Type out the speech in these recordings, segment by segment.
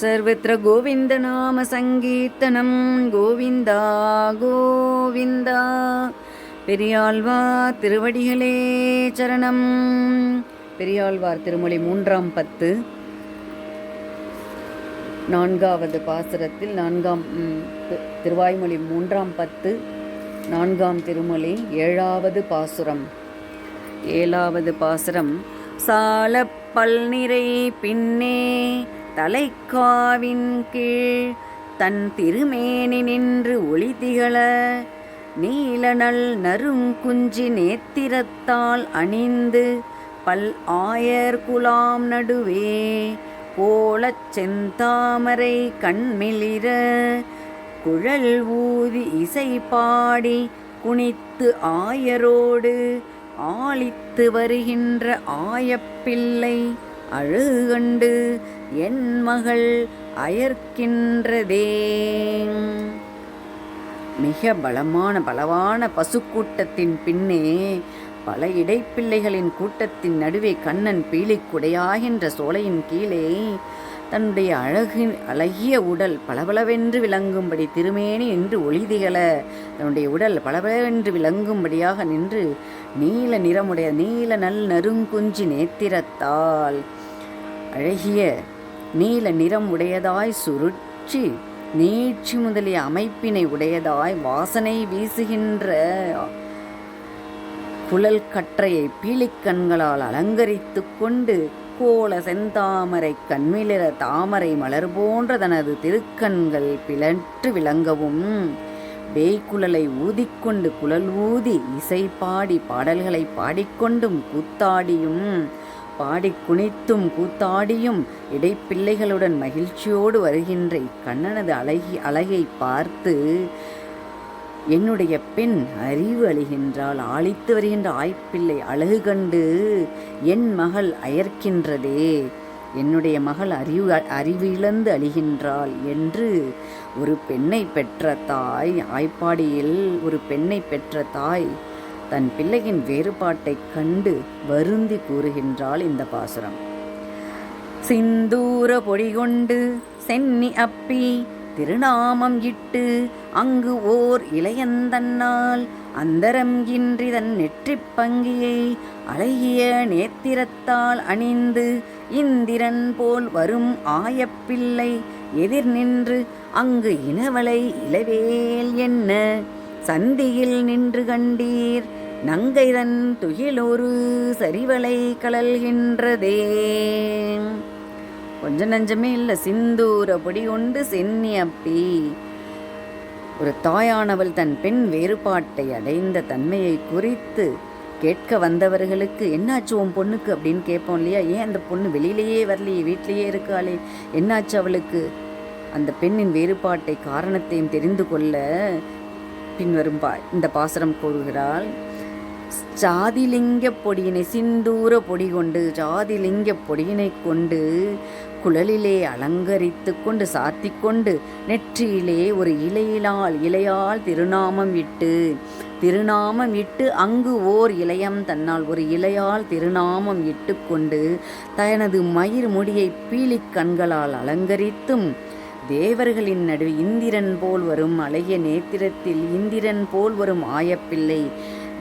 सर्वत्र गोविन्दनामसङ्कीर्तनं गोविन्दा கோவிந்தா பெரியாழ்வார் திருவடிகளே சரணம் பெரியாழ்வார் திருமொழி மூன்றாம் பத்து நான்காவது பாசுரத்தில் நான்காம் ம், தி- திருவாய்மொழி மூன்றாம் பத்து நான்காம் திருமொழி ஏழாவது பாசுரம் ஏழாவது பாசுரம் சால பல்நிறை பின்னே தலைக்காவின் கீழ் தன் திருமேனி நின்று ஒளி திகழ நீலநல் நறுங்குஞ்சி நேத்திரத்தால் அணிந்து பல் ஆயர் குலாம் நடுவே கோலச் செந்தாமரை கண்மிளிர குழல் ஊதி இசை பாடி குனித்து ஆயரோடு ஆளித்து வருகின்ற ஆயப்பிள்ளை அழுகண்டு என் மகள் அயர்க்கின்றதே. மிக பலமான பலவான பசுக்கூட்டத்தின் பின்னே பல இடைப்பிள்ளைகளின் கூட்டத்தின் நடுவே கண்ணன் பீலிக்குடையாகின்ற சோலையின் கீழே தன்னுடைய அழகின் அழகிய உடல் பளபளவென்று விளங்கும்படி திருமேனி நின்று ஒளிதிகள தன்னுடைய உடல் பளபளவென்று விளங்கும்படியாக நின்று நீல நிறமுடைய நீல நல் நறுங்குஞ்சி நேத்திரத்தால் அழகிய நீல நிறம் உடையதாய் சுருட்சி நீட்சி முதலிய அமைப்பினை உடையதாய் வாசனை வீசுகின்ற குழல் கற்றையை பீலிக்கண்களால் அலங்கரித்துக் கொண்டு கோல செந்தாமரை கண்மிளிர தாமரை மலர் போன்ற தனது திருக்கண்கள் பிளற்று விளங்கவும் வேய்குழலை ஊதிக்கொண்டு குழல் ஊதி இசை பாடி பாடல்களை பாடிக்கொண்டும் கூத்தாடியும் பாடி குனித்தும் கூத்தாடியும் இடைப்பிள்ளைகளுடன் மகிழ்ச்சியோடு வருகின்ற இக்கண்ணனது அழகி அழகை பார்த்து என்னுடைய பெண் அறிவு அழிகின்றாள் ஆழித்து வருகின்ற ஆய்ப்பிள்ளை அழகு கண்டு என் மகள் அயர்க்கின்றதே. என்னுடைய மகள் அறிவு அறிவு இழந்து அழிகின்றாள் என்று ஒரு பெண்ணை பெற்ற தாய் ஆய்ப்பாடியில் ஒரு பெண்ணை பெற்ற தாய் தன் பிள்ளையின் வேறுபாட்டைக் கண்டு வருந்தி கூறுகின்றாள் இந்த பாசுரம். சிந்தூர பொடி கொண்டு சென்னி அப்பி திருநாமம் இட்டு அங்கு ஓர் இளையந்தன்னால் அந்தரம் இன்றிதன் நெற்றிப் பங்கியை அழகிய நேத்திரத்தால் அணிந்து இந்திரன் போல் வரும் ஆயப்பிள்ளை எதிர் நின்று அங்கு இனவளை இளவேல் என்ன? சந்தியில் நின்று கண்டீர் நங்கைதன் துகிலொரு சரிவலை கலல்கின்றதே கொஞ்சம் நஞ்சமே இல்லை. சிந்தூர பொடி கொண்டு சென்னி அப்பி ஒரு தாயானவள் தன் பெண் வேறுபாட்டை அடைந்த தன்மையை குறித்து கேட்க வந்தவர்களுக்கு என்னாச்சு உன் பொண்ணுக்கு? அப்படின்னு கேட்போம் இல்லையா? ஏன் அந்த பொண்ணு வெளியிலேயே வரலையே? வீட்டிலேயே இருக்காளே? என்னாச்சு அவளுக்கு? அந்த பெண்ணின் வேறுபாட்டை காரணத்தையும் தெரிந்து கொள்ள பின்வரும் பா இந்த பாசரம் கூறுகிறாள் ஜாதிலிங்க பொடியினை சிந்தூர பொடி கொண்டு ஜாதிலிங்க பொடியினை கொண்டு குழலிலே அலங்கரித்து கொண்டு சாத்திக் கொண்டு நெற்றியிலே ஒரு இலையிலால் இலையால் திருநாமம் இட்டு திருநாமம் இட்டு அங்கு ஓர் இளையம் தன்னால் ஒரு இலையால் திருநாமம் இட்டு கொண்டு தனது மயிர் முடியை பீலிக் கண்களால் அலங்கரித்தும் தேவர்களின் நடுவே இந்திரன் போல் வரும் அழகிய நேத்திரத்தில் இந்திரன் போல் வரும் ஆயப்பிள்ளை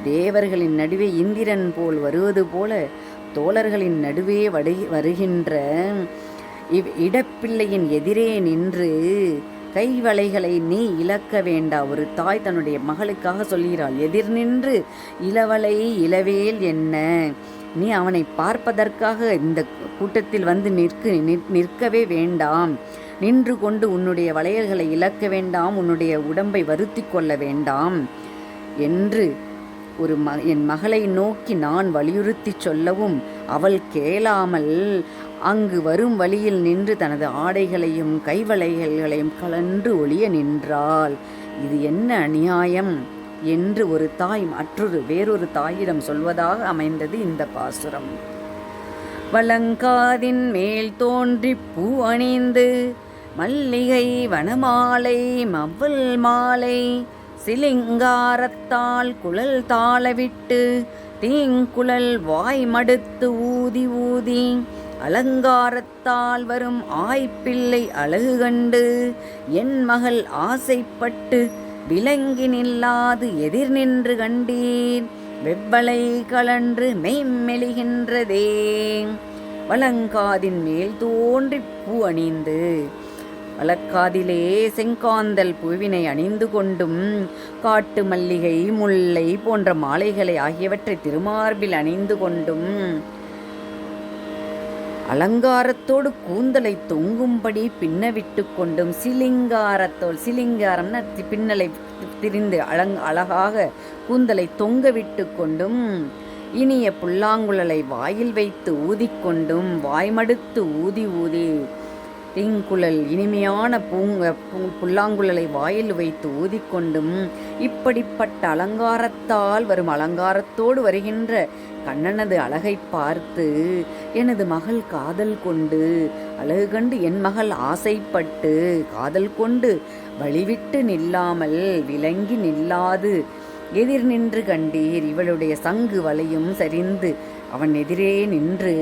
தேவர்களின் நடுவே இந்திரன் போல் வருவது போல தோழர்களின் நடுவே வடு வருகின்ற இவ் இடப்பிள்ளையின் எதிரே நின்று கைவளைகளை நீ இழக்க வேண்டா. ஒரு தாய் தன்னுடைய மகளுக்காக சொல்கிறாள் எதிர் நின்று இளவலை இளவேல் என்ன? நீ அவனை பார்ப்பதற்காக இந்த கூட்டத்தில் வந்து நிற்க நிற்- நிற்கவே வேண்டாம். நின்று கொண்டு உன்னுடைய வளையல்களை இழக்க வேண்டாம். உன்னுடைய உடம்பை வருத்தி கொள்ள வேண்டாம் என்று ஒரு ம என் மகளை நோக்கி நான் வலியுறுத்தி சொல்லவும் அவள் கேளாமல் அங்கு வரும் வழியில் நின்று தனது ஆடைகளையும் கைவளைகளையும் கலன்று ஒளிய நின்றாள். இது என்ன அநியாயம்? என்று ஒரு தாய் மற்றொரு வேறொரு தாயிடம் சொல்வதாக அமைந்தது இந்த பாசுரம். வளங்காதின் மேல் தோன்றி பூ அணிந்து மல்லிகை வனமாலை மவ்வல் மாலை சிலிங்காரத்தால் குழல் தாளவிட்டு தீங்குழல் வாய் மடுத்து ஊதி ஊதி அலங்காரத்தால் வரும் ஆய்ப்பிள்ளை அழகு கண்டு என் மகள் ஆசைப்பட்டு விலங்கி நில்லாது எதிர் நின்று கண்டீர். வெவ்வளை கலன்று மெய்மெலிகின்றதே. வலங்காதின் மேல் தோன்றி பூ அணிந்து வழக்காதிலே செங்காந்தல் பூவினை அணிந்து கொண்டும் காட்டு மல்லிகை முல்லை போன்ற மாலைகளை ஆகியவற்றை திருமார்பில் அணிந்து கொண்டும் அலங்காரத்தோடு கூந்தலை தொங்கும்படி பின்னவிட்டு கொண்டும் சிலிங்காரத்தோல் சிலிங்காரம்னா பின்னலை திரிந்து அலங் அழகாக கூந்தலை தொங்க விட்டு கொண்டும் இனிய புல்லாங்குழலை வாயில் வைத்து ஊதிக்கொண்டும் வாய்மடுத்து ஊதி ஊதி தீங்குழல் இனிமையான பூங்க பூ- புல்லாங்குழலை வாயில் வைத்து ஊதிக்கொண்டும் இப்படிப்பட்ட அலங்காரத்தால் வரும் அலங்காரத்தோடு வருகின்ற கண்ணனது அழகை பார்த்து எனது மகள் காதல் கொண்டு அழகு கண்டு என் மகள் ஆசைப்பட்டு காதல் கொண்டு வழிவிட்டு நில்லாமல் விலங்கி நில்லாது எதிர் நின்று கண்டீர் இவளுடைய சங்கு வலையும் சரிந்து அவன் எதிரே நின்று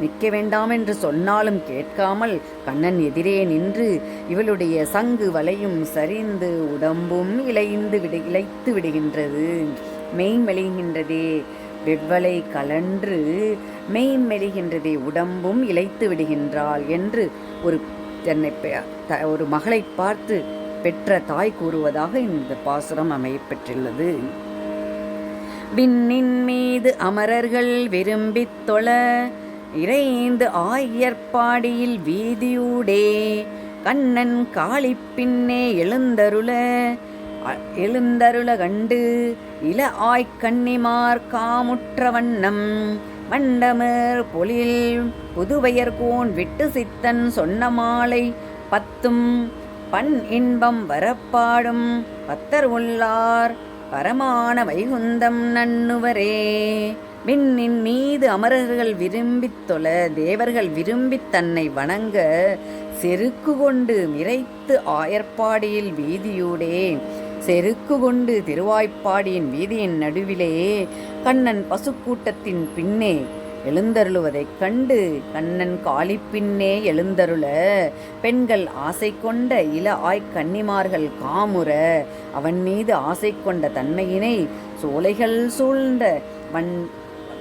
நிற்க வேண்டாம் என்று சொன்னாலும் கேட்காமல் கண்ணன் எதிரே நின்று இவளுடைய சங்கு வலையும் சரிந்து உடம்பும் இளைந்து விடு இழைத்து விடுகின்றது. மெய் மெலிகின்றதே வெவ்வலை கலன்று மெய் மெலிகின்றதே உடம்பும் இழைத்து விடுகின்றாள் என்று ஒரு தன்னை பெ- ஒரு மகளை பார்த்து பெற்ற தாய் கூறுவதாக இந்த பாசுரம் அமையப்பெற்றுள்ளது விண்ணின் மீது அமரர்கள் விரும்பித் தொழ இறைந்து ஆயர்பாடியில் வீதியூடே கண்ணன் காளிப் பின்னே எழுந்தருள எழுந்தருள கண்டு இள ஆய்க் காமுற்ற வண்ணம் வண்டமர் பொழில் புதுவையர்கோன் விட்டு சித்தன் சொன்ன மாலை பத்தும் பண் இன்பம் வரப்பாடும் பத்தர் உள்ளார் பரமான வைகுந்தம் நன்னுவரே விண்ணின் மீது அமரர்கள் விரும்பித் தொழ தேவர்கள் விரும்பித் தன்னை வணங்க செருக்கு கொண்டு மிரைத்து ஆயர்பாடியில் வீதியூடே. செருக்கு கொண்டு திருவாய்ப்பாடியின் வீதியின் நடுவிலே கண்ணன் பசுக்கூட்டத்தின் பின்னே எழுந்தருளுவதைக் கண்டு கண்ணன் காளி பின்னே எழுந்தருள பெண்கள் ஆசை கொண்ட இள ஆய்க் கன்னிமார்கள் காமுற அவன் மீது ஆசை கொண்ட தன்மையினை சோலைகள் சூழ்ந்த வன்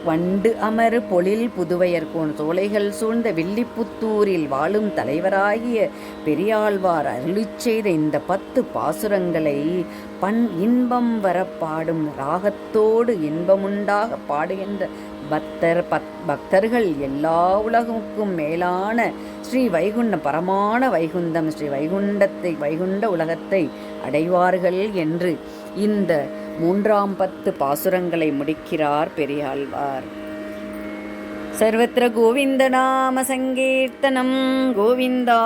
வண்டு அமரு பொழில் புதுவையர்கோன் சோலைகள் சூழ்ந்த வில்லிப்புத்தூரில் வாழும் தலைவராகிய பெரியாழ்வார் அருளி செய்த இந்த பத்து பாசுரங்களை பண் இன்பம் வர பாடும் ராகத்தோடு இன்பமுண்டாக பாடுகின்ற பக்தர் பத் பக்தர்கள் எல்லா உலகுக்கும் மேலான ஸ்ரீ வைகுண்ட பரமான வைகுந்தம் ஸ்ரீ வைகுண்டத்தை வைகுண்ட உலகத்தை அடைவார்கள் என்று இந்த மூன்றாம் பத்து பாசுரங்களை முடிக்கிறார் பெரியாழ்வார். சர்வத்திர கோவிந்த நாம சங்கீர்த்தனம். கோவிந்தா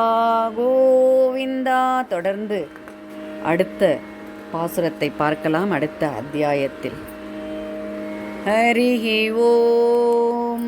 கோவிந்தா. தொடர்ந்து அடுத்த பாசுரத்தை பார்க்கலாம் அடுத்த அத்தியாயத்தில். ஹரிஹி ஓம்